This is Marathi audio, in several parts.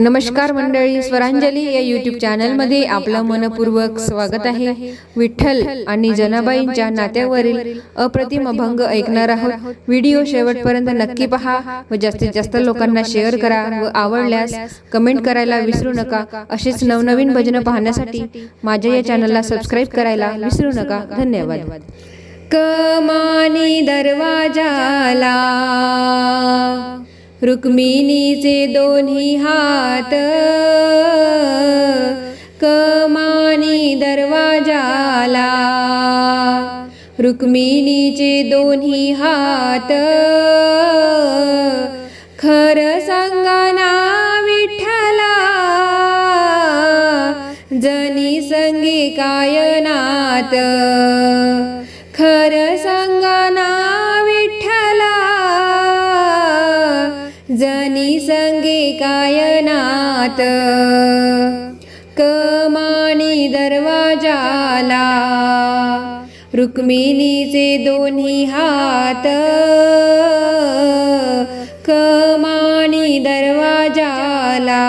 नमस्कार मंडळी स्वरांजली या यूट्यूब चॅनलमध्ये आपलं मनपूर्वक स्वागत आहे. विठ्ठल आणि जनाबाईंच्या नात्यावरील अप्रतिम अभंग ऐकणार आहोत. व्हिडिओ शेवटपर्यंत नक्की पहा व जास्तीत जास्त लोकांना शेअर करा व आवडल्यास कमेंट करायला विसरू नका. असेच नवनवीन भजनं पाहण्यासाठी माझ्या या चॅनलला सबस्क्राईब करायला विसरू नका. धन्यवाद. कमानी दरवाजाला रुक्मिणीचे दोन्ही हात कमानी दरवाजाला. रुक्मिणीचे दोन्ही हात खर सांगाना विठ्ठला जनी संगी कायनात. खर सांग कायनात कमानी दरवाजाला रुक्मिणीचे दोन्ही हात. कमानी दरवाजाला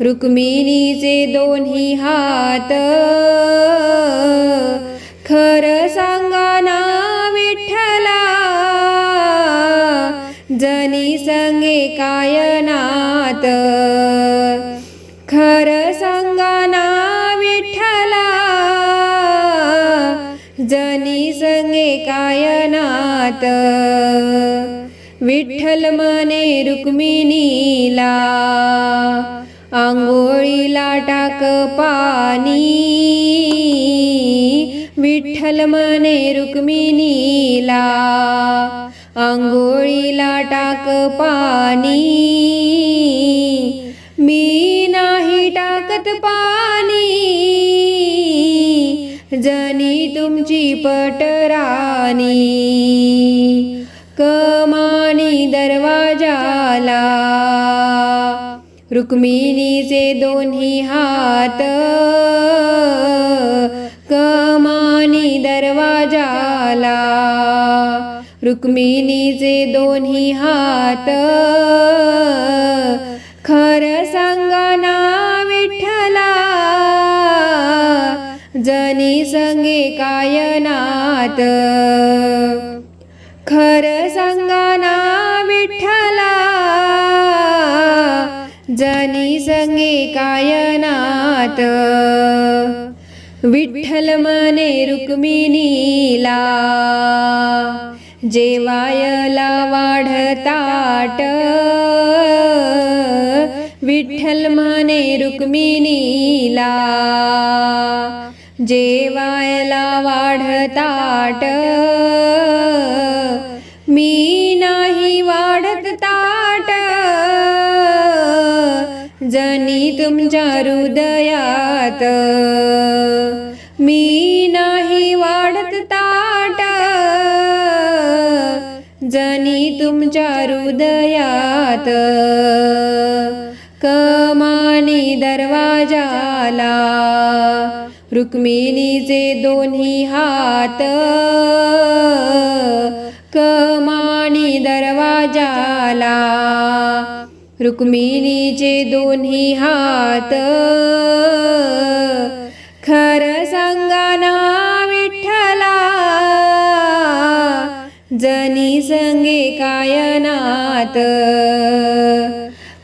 रुक्मिणीचे दोन्ही हात. खर सांगाना विठ्ठला जनी संगे काय संगाना विठ्ठला. जनी संगे कायनात. विठ्ठल मने रुक्मिणीला. आंघोळीला टाक पाणी. विठ्ठल मने रुक्मिणीला. आंघोळीला टाक पाणी. जनी तुमची पटरानी कमानी दरवाजाला. रुक्मिणीचे दोन्ही हात कमानी दरवाजाला. रुक्मिणीचे दोन्ही हात खरं सांगाना जनी संगे कायनात. खर संगाना विठ्ठला. जनी संगे कायनात. विठ्ठल मने रुक्मिणीला. जेवायला वाढताट विठ्ठल म्हणे रुक्मिणीला. जेवायला वाढताट मी नाही वाढत ताट जनी तुमच्या हृदयात. मी नाही वाढत ताट जनी तुमच्या हृदयात. क दरवाजाला. रुक्मिणीचे दोन्ही हात. कमानी दरवाजाला. रुक्मिणीचे दोन्ही हात. खर सांगाना विठ्ठला. जनी संगे कायनात.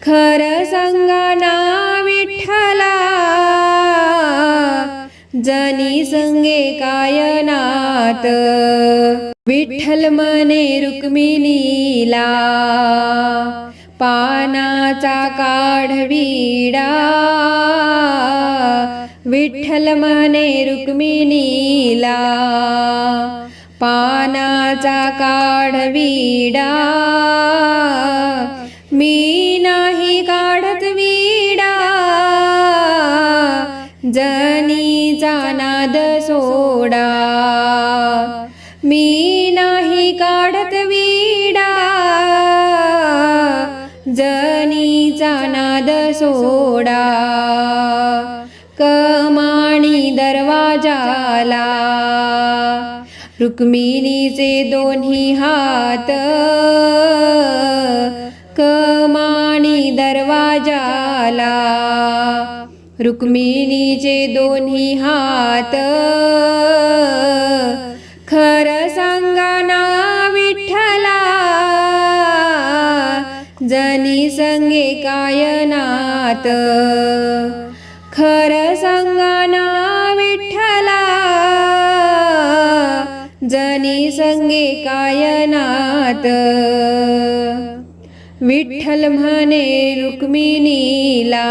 खर सांगा जनी संगे कायनात विठ्ठल मने रुक्मिणीला। पानाचा काढविडा विठ्ठल मने रुक्मिणीला। पानाचा काढविडा मीना मी नाही काढत विडा. जनीचा नाद सोडा. कमाणी दरवाजाला. रुक्मिणीचे दोन्ही हात. कमाणी दरवाजाला. रुक्मिणीचे दोन्ही हात. खर संगे कायनात. खर संगाना विठ्ठला जनी संगे कायनात. विठ्ठल म्हणे रुक्मिणीला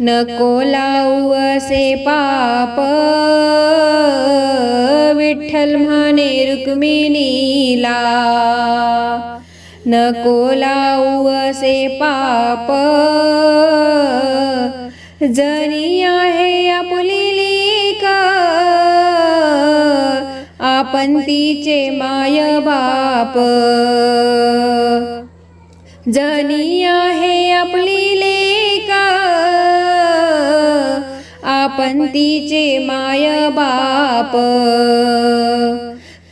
नको लावू असे पाप. विठ्ठल म्हणे रुक्मिणीला नको लावू असे पाप. जनी आहे आपली लेक आपण तिचे माय बाप. जनी आहे आपली लेका आपण तिचे माय बाप.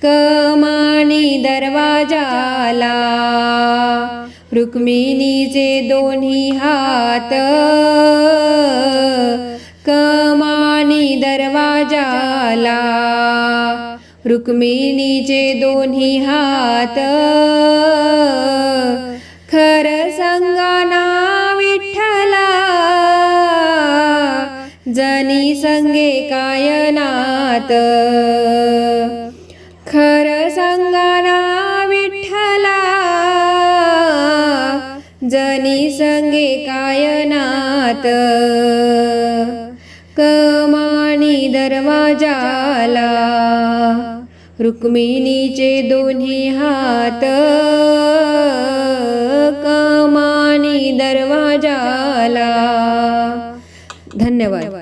कमानी दरवाजाला रुक्मिणीचे दोन्ही हात कमानी दरवाजाला रुक्मिणीचे दोन्ही हात खर संगाना विठ्ठला. जनी संगे कायनात जनी संगे कायनात कमाणी दरवाजाला रुक्मिणीचे दोन्ही हात कमाणी दरवाजाला. धन्यवाद.